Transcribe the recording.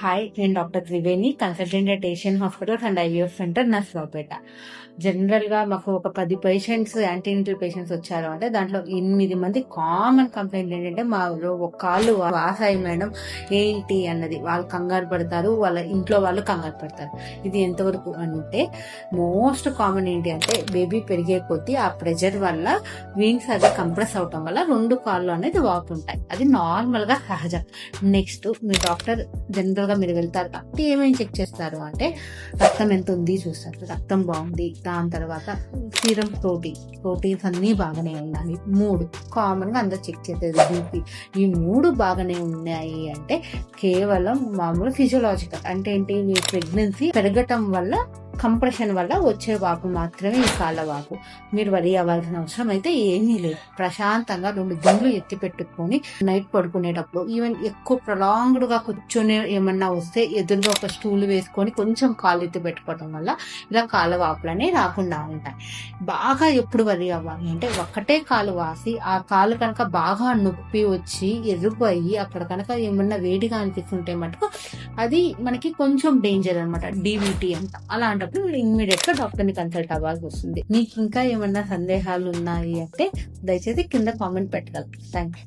Hi నేను doctor Triveni consultant at Asian hospitals and IVF centre Narasaraopet జనరల్గా మాకు ఒక పది పేషెంట్స్ యాంటీనిటల్ పేషెంట్స్ వచ్చారు అంటే దాంట్లో ఎనిమిది మంది కామన్ కంప్లైంట్ ఏంటంటే మా ఒక కాళ్ళు వాసాయి మేడం ఏంటి అన్నది. వాళ్ళు కంగారు పడతారు వాళ్ళ ఇంట్లో వాళ్ళు కంగారు పడతారు. ఇది ఎంతవరకు అంటే మోస్ట్ కామన్ ఏంటి అంటే బేబీ పెరిగే కొద్దీ ఆ ప్రెషర్ వల్ల వింగ్స్ అది కంప్రెస్ అవటం వల్ల రెండు కాళ్ళు అనేది వాపుంటాయి. అది నార్మల్గా సహజం. నెక్స్ట్ మీ డాక్టర్ జనరల్ గా మీరు వెళ్తారు కాబట్టి ఏమేమి చెక్ చేస్తారు అంటే రక్తం ఎంత ఉంది చూస్తారు. రక్తం బాగుంది. దాని తర్వాత సీరం ప్రోటీన్. ప్రోటీన్స్ అన్నీ బాగానే ఉండాలి మూడు కామన్గా అందరు చెక్ చేసేది బీపీ ఈ మూడు బాగానే ఉన్నాయి అంటే కేవలం మామూలు ఫిజియోలాజికల్ అంటే ఏంటి? మీ ప్రెగ్నెన్సీ పెరగటం వల్ల కంప్రెషన్ వల్ల వచ్చే వాపు మాత్రమే ఈ కాళ్ళ వాపు. మీరు వరి అవ్వాల్సిన అవసరం అయితే ఏమీ లేదు. ప్రశాంతంగా రెండు దిండ్లు ఎత్తి పెట్టుకొని నైట్ పడుకునేటప్పుడు ఈవెన్ ఎక్కువ ప్రొలాంగ్డ్గా కూర్చొని ఏమన్నా వస్తే ఎదురుగా ఒక స్టూల్ వేసుకొని కొంచెం కాళ్ళు ఎత్తి పెట్టుకోవడం వల్ల ఇలా కాళ్ళ వాపులనే రాకుండా ఉంటాయి. బాగా ఎప్పుడు వరి అవ్వాలి అంటే ఒక్కటే కాలు వాసి ఆ కాలు కనుక బాగా నొప్పి వచ్చి ఎరుపు అయ్యి అక్కడ కనుక ఏమన్నా వేడిగా అనిపిస్తుంటే మటుకు అది మనకి కొంచెం డేంజర్ అనమాట డీబీటీ అంట. అలాంటప్పుడు ఇమ్మీడియట్గా డాక్టర్ని కన్సల్ట్ అవ్వాల్సి వస్తుంది. మీకు ఇంకా ఏమన్నా సందేహాలు ఉన్నాయి అంటే దయచేసి కింద కామెంట్ పెట్టగలరు. Thank you